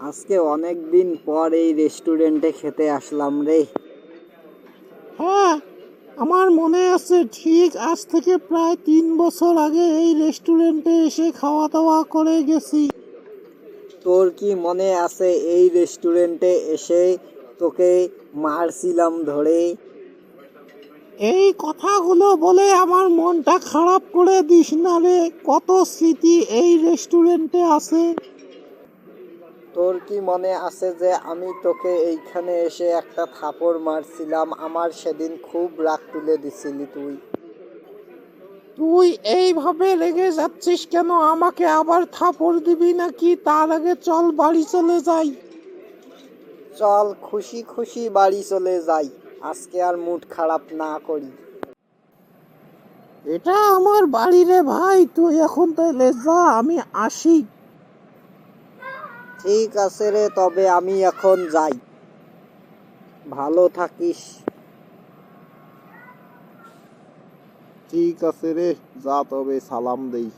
আজকে অনেক দিন পর এই রেস্টুরেন্টে খেতে আসলাম রে। হ্যাঁ আমার মনে আছে ঠিক আজ থেকে প্রায় তিন বছর আগে এই রেস্টুরেন্টে এসে খাওয়া দাওয়া করে গেছি। তোর কি মনে আছে এই রেস্টুরেন্টে এসে তোকে মারছিলাম ধরে? এই কথাগুলো বলে আমার মনটা খারাপ করে দিস না রে। কত স্মৃতি এই রেস্টুরেন্টে আছে। তোর কি মনে আছে যে আমি তোকে এইখানে এসে একটা থাপড় মারছিলাম? আমার সেদিন খুব রাগ তুলে দিছিলি তুই। তুই এইভাবে রেগে যাচ্ছিস কেন? আমাকে আবার থাপড় দিবি নাকি? তার আগে চল বাড়ি চলে যাই। চল খুশি খুশি বাড়ি চলে যাই। আজকে আর মুড খারাপ না করি। এটা আমার বাড়ি রে ভাই। তুই এখন তাহলে যা আমি আসি। ঠিক আছে রে, তবে আমি এখন যাই। ভালো থাকিস। ঠিক আছে রে, যা তবে সালাম দেই।